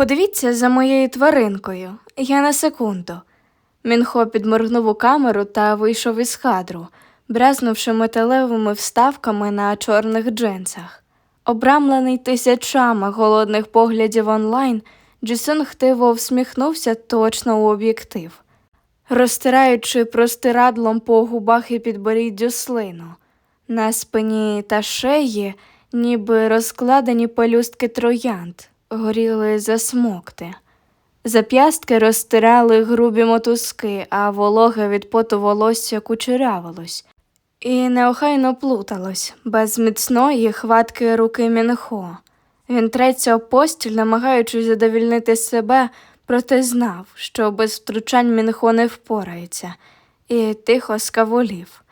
Подивіться за моєю тваринкою, я на секунду. Мінхо підморгнув у камеру та вийшов із кадру, бразнувши металевими вставками на чорних джинсах. Обрамлений тисячами голодних поглядів онлайн, Джесон хтиво всміхнувся точно у об'єктив, розтираючи простирадлом по губах і підборіддю слину. На спині та шиї, ніби розкладені пелюстки троянд, горіли засмокти. Зап'ястки розтирали грубі мотузки, а вологе від поту волосся кучерявилось і неохайно плуталось без міцної хватки руки Мінхо. Він треться постіль, намагаючись задовільнити себе, проте знав, що без втручань Мінхо не впорається, і тихо скавулів,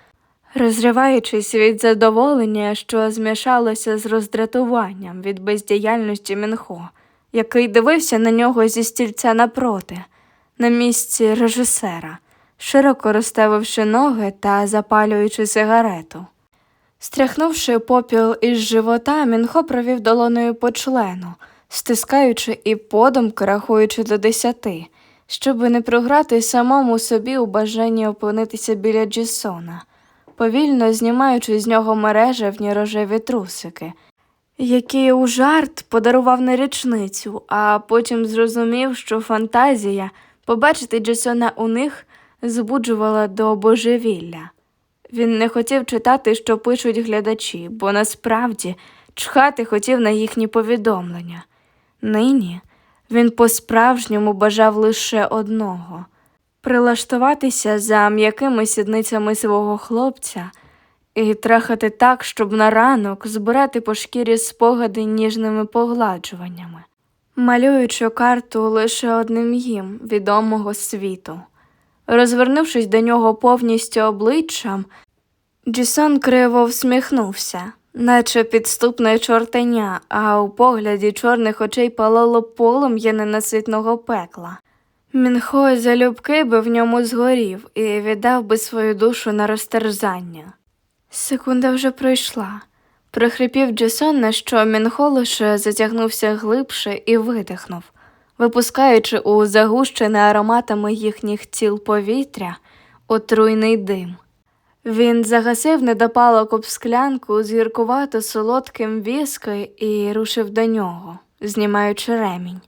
розриваючись від задоволення, що змішалося з роздратуванням від бездіяльності Мінхо, який дивився на нього зі стільця напроти, на місці режисера, широко розставивши ноги та запалюючи сигарету. Стряхнувши попіл із живота, Мінхо провів долоною по члену, стискаючи і подумки рахуючи до десяти, щоби не програти самому собі у бажанні опинитися біля Джісона, повільно знімаючи з нього мережевні рожеві трусики, які у жарт подарував на річницю, а потім зрозумів, що фантазія побачити Джесона у них збуджувала до божевілля. Він не хотів читати, що пишуть глядачі, бо насправді чхати хотів на їхні повідомлення. Нині він по-справжньому бажав лише одного прилаштуватися за м'якими сідницями свого хлопця і трахати так, щоб на ранок збирати по шкірі спогади ніжними погладжуваннями, малюючи карту лише одним їм відомого світу. Розвернувшись до нього повністю обличчям, Джісон криво всміхнувся, наче підступне чортеня, а у погляді чорних очей палало полум'я ненаситного пекла. Мінхо залюбки би в ньому згорів і віддав би свою душу на розтерзання. Секунда вже пройшла. Прохрипів Джесон, на що Мінхо лише затягнувся глибше і видихнув, випускаючи у загущене ароматами їхніх тіл повітря отруйний дим. Він загасив недопалок об склянку з гіркувато солодким віски і рушив до нього, знімаючи ремінь.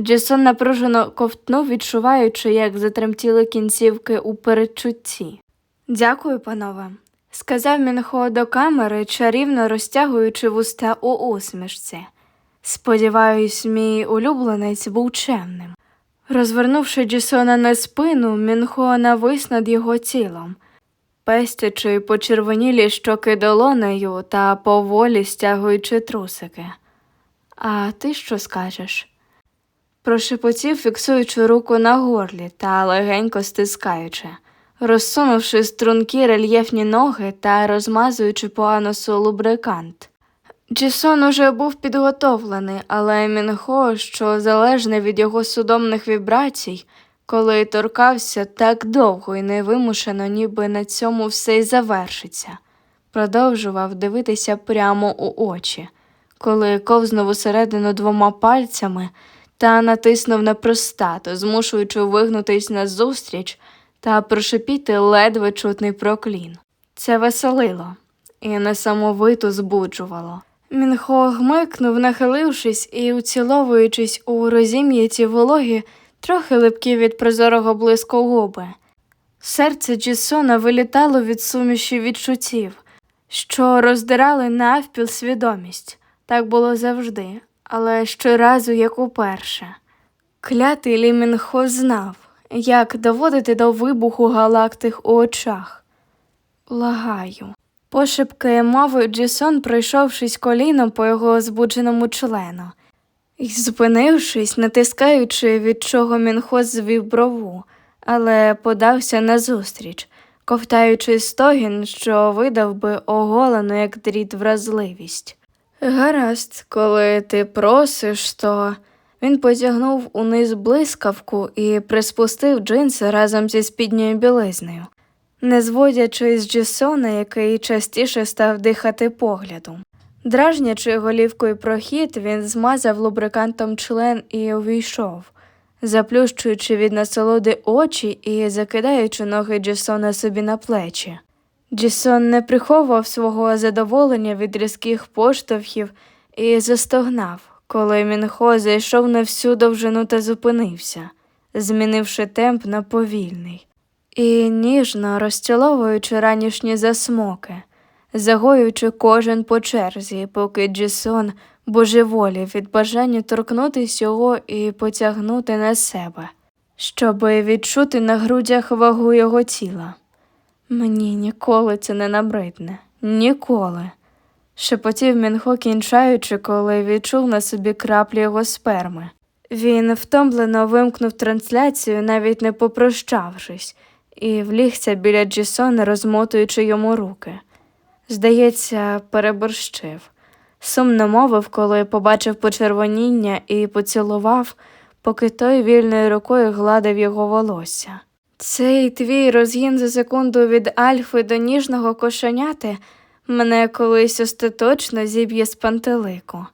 Джесон напружено ковтнув, відчуваючи, як затремтіли кінцівки у передчутті. Дякую, панове, сказав Мінхо до камери, чарівно розтягуючи вуста у усмішці. Сподіваюсь, мій улюбленець був чемним. Розвернувши Джесона на спину, Мінхо навис над його тілом, пестячи почервонілі щоки долонею та поволі стягуючи трусики. А ти що скажеш? Прошепотів, фіксуючи руку на горлі та легенько стискаючи, розсунувши стрункі рельєфні ноги та розмазуючи по анусу лубрикант. Джесон уже був підготовлений, але Мінхо, що залежне від його судомних вібрацій, коли торкався так довго і невимушено, ніби на цьому все й завершиться, продовжував дивитися прямо у очі, коли ковзнув усередину двома пальцями та натиснув на простату, змушуючи вигнутись назустріч та прошипіти ледве чутний проклін. Це веселило і несамовито збуджувало. Мінхо гмикнув, нахилившись і уціловуючись у розім'яті вологі, трохи липкі від прозорого блиску губи. Серце Джісона вилітало від суміші відчуттів, що роздирали навпіл свідомість. Так було завжди, але щоразу, як уперше. Клятий Лі Мінхо знав, як доводити до вибуху галактик у очах. Лагаю. Пошепки мовив Джісон, пройшовшись коліном по його збудженому члену, і зупинившись, натискаючи, від чого Мінхо звів брову, але подався назустріч, ковтаючи стогін, що видав би оголену, як дріт вразливість. Гаразд, коли ти просиш, то. Він потягнув униз блискавку і приспустив джинси разом зі спідньою білизнею, не зводячи з Джесона, який частіше став дихати поглядом. Дражнячи голівкою прохід, він змазав лубрикантом член і увійшов, заплющуючи від насолоди очі і закидаючи ноги Джесона собі на плечі. Джесон не приховував свого задоволення від різких поштовхів і застогнав, коли Мінхо зайшов на всю довжину та зупинився, змінивши темп на повільний, і ніжно розціловуючи ранішні засмоки, загоюючи кожен по черзі, поки Джесон божеволів від бажання торкнутися його і потягнути на себе, щоби відчути на грудях вагу його тіла. Мені ніколи це не набридне. Ніколи. Шепотів Мінхо, кінчаючи, коли відчув на собі краплі його сперми. Він втомлено вимкнув трансляцію, навіть не попрощавшись, і влігся біля Джісона, розмотуючи йому руки. Здається, переборщив. Сумно мовив, коли побачив почервоніння і поцілував, поки той вільною рукою гладив його волосся. Цей твій розгін за секунду від альфи до ніжного кошеняти мене колись остаточно зіб'є з пантелику.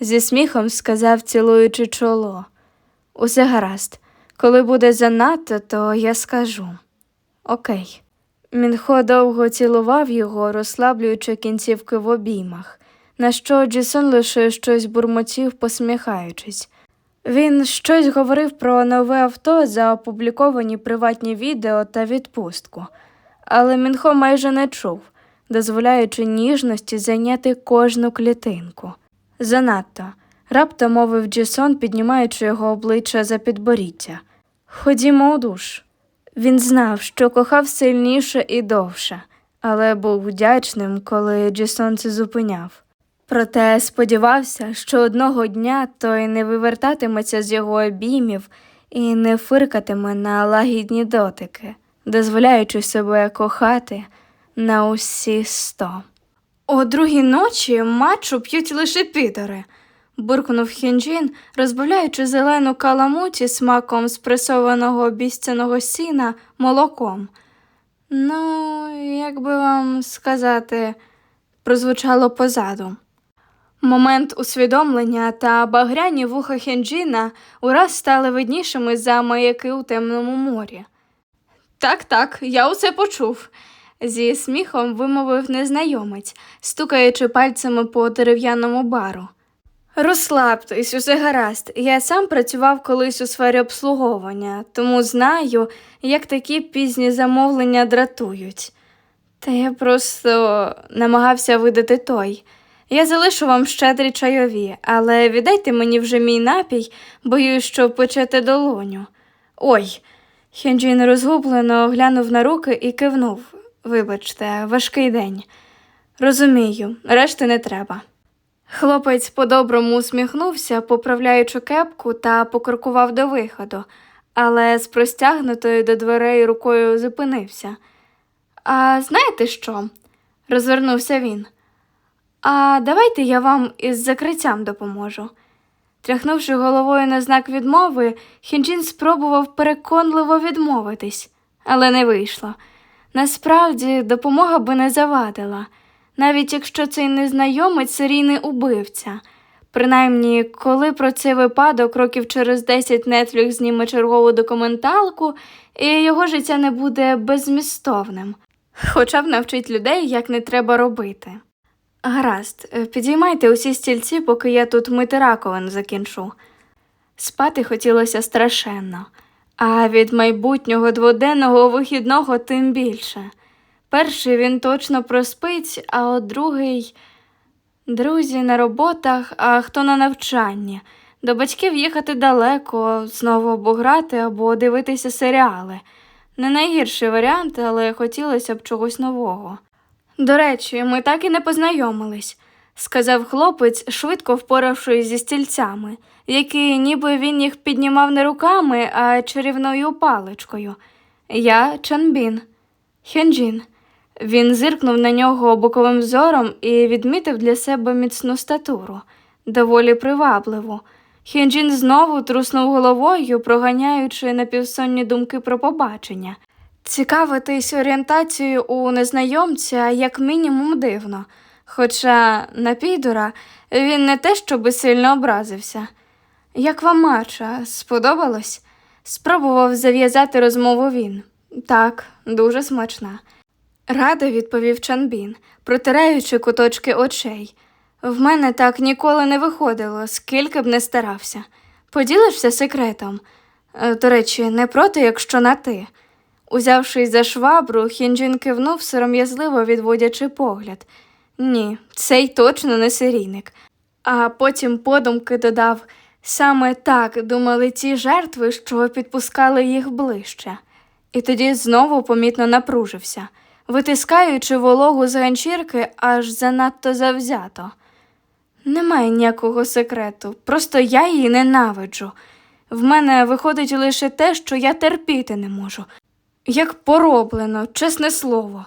Зі сміхом сказав, цілуючи чоло. Усе гаразд. Коли буде занадто, то я скажу. Окей. Мінхо довго цілував його, розслаблюючи кінцівки в обіймах, на що Джесон лише щось бурмотів, посміхаючись. Він щось говорив про нове авто за опубліковані приватні відео та відпустку, але Мінхо майже не чув, дозволяючи ніжності зайняти кожну клітинку. Занадто, раптом мовив Джесон, піднімаючи його обличчя за підборіддя. Ходімо у душ. Він знав, що кохав сильніше і довше, але був вдячним, коли Джесон це зупиняв. Проте сподівався, що одного дня той не вивертатиметься з його обіймів і не фиркатиме на лагідні дотики, дозволяючи себе кохати на усі сто. О другій ночі матчу п'ють лише підори, буркнув Хінджін, розбавляючи зелену каламуті смаком спресованого обіцяного сіна молоком. Ну, як би вам сказати, прозвучало позаду. Момент усвідомлення та багряні вуха Хенджіна ураз стали виднішими за маяки у темному морі. Так, так, я усе почув, зі сміхом вимовив незнайомець, стукаючи пальцями по дерев'яному бару. Розслабтесь, усе гаразд. Я сам працював колись у сфері обслуговування, тому знаю, як такі пізні замовлення дратують. Та я просто намагався видати той. Я залишу вам щедрі чайові, але віддайте мені вже мій напій, боюсь, що печете долоню. Ой. Хенджін розгублено глянув на руки і кивнув. Вибачте, важкий день. Розумію, решти не треба. Хлопець по-доброму усміхнувся, поправляючи кепку та покрокував до виходу, але з простягнутою до дверей рукою зупинився. А знаєте що? розвернувся він. А давайте я вам із закриттям допоможу. Тряхнувши головою на знак відмови, Хінджін спробував переконливо відмовитись, але не вийшло. Насправді, допомога би не завадила, навіть якщо цей незнайомець серійний убивця. Принаймні, коли про цей випадок років через 10 Netflix зніме чергову документалку, і його життя не буде беззмістовним, хоча б навчить людей, як не треба робити. Гаразд, е, підіймайте усі стільці, поки я тут мити раковин закінчу. Спати хотілося страшенно, а від майбутнього дводенного вихідного тим більше. Перший він точно проспить, а от другий друзі на роботах, а хто на навчанні. До батьків їхати далеко, знову або грати, або дивитися серіали. Не найгірший варіант, але хотілося б чогось нового. До речі, ми так і не познайомились, сказав хлопець, швидко впоравшись зі стільцями, які ніби він їх піднімав не руками, а чарівною паличкою. Я Чанбін. Хенджін. Він зиркнув на нього боковим зором і відмітив для себе міцну статуру, доволі привабливу. Хенджін знову труснув головою, проганяючи напівсонні думки про побачення. Цікавитись орієнтацією у незнайомця як мінімум дивно, Хоча на підура він не те, щоби сильно образився. Як вам Марча, сподобалось? Спробував зав'язати розмову він. Так, дуже смачна. Радо відповів Чанбін, протираючи куточки очей. В мене так ніколи не виходило, скільки б не старався. Поділишся секретом. Е, До речі, не проти, якщо на ти. Узявшись за швабру, Хінджін кивнув сором'язливо відводячи погляд. Ні, цей точно не серійник. А потім подумки додав саме так думали ті жертви, що підпускали їх ближче. І тоді знову помітно напружився, витискаючи вологу з ганчірки аж занадто завзято. Немає ніякого секрету, просто я її ненавиджу. В мене виходить лише те, що я терпіти не можу. Як пороблено, чесне слово.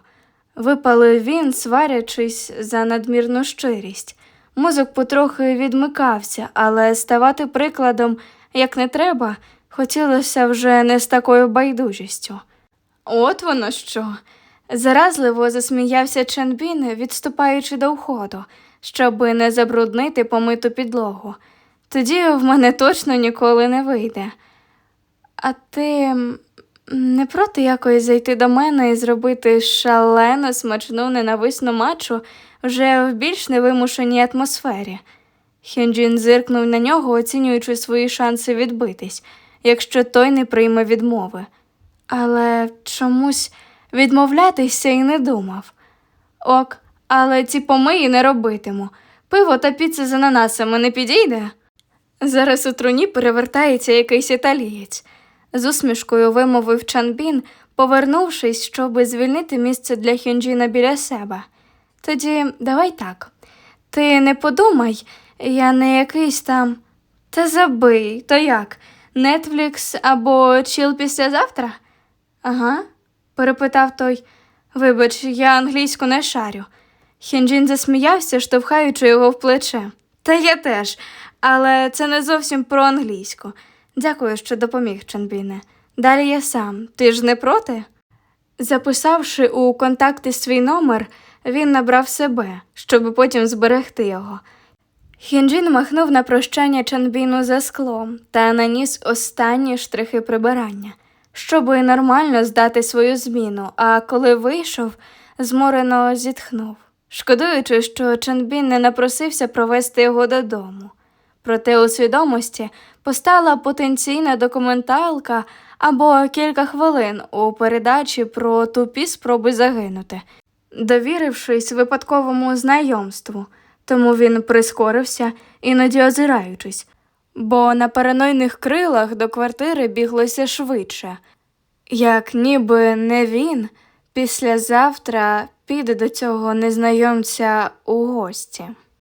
Випалив він, сварячись за надмірну щирість. Мозок потрохи відмикався, але ставати прикладом, як не треба, хотілося вже не з такою байдужістю. От воно що. Заразливо засміявся Ченбін, відступаючи до входу, щоби не забруднити помиту підлогу. Тоді в мене точно ніколи не вийде. А ти не проти якось зайти до мене і зробити шалено смачну ненависну мачу вже в більш невимушеній атмосфері. Хюнджін зиркнув на нього, оцінюючи свої шанси відбитись, якщо той не прийме відмови. Але чомусь відмовлятися і не думав. Ок, але ці помиї не робитиму. Пиво та піца з ананасами не підійде. Зараз у труні перевертається якийсь італієць. З усмішкою вимовив Чанбін, повернувшись, щоби звільнити місце для Хюнджіна біля себе. Тоді давай так. Ти не подумай, я не якийсь там. Та забий, то як? Нетфлікс або чіл післязавтра? Ага, перепитав той. Вибач, я англійську не шарю. Хінджін засміявся, штовхаючи його в плече. Та я теж, але це не зовсім про англійську. Дякую, що допоміг, Чанбіне. Далі я сам. Ти ж не проти? Записавши у контакти свій номер, він набрав себе, щоб потім зберегти його. Хінджін махнув на прощання Чанбіну за склом та наніс останні штрихи прибирання, щоби нормально здати свою зміну, а коли вийшов, зморено зітхнув, шкодуючи, що Чанбін не напросився провести його додому. Проте у свідомості постала потенційна документалка або кілька хвилин у передачі про тупі спроби загинути, довірившись випадковому знайомству, тому він прискорився, іноді озираючись, бо на паранойних крилах до квартири біглося швидше, як ніби не він післязавтра піде до цього незнайомця у гості.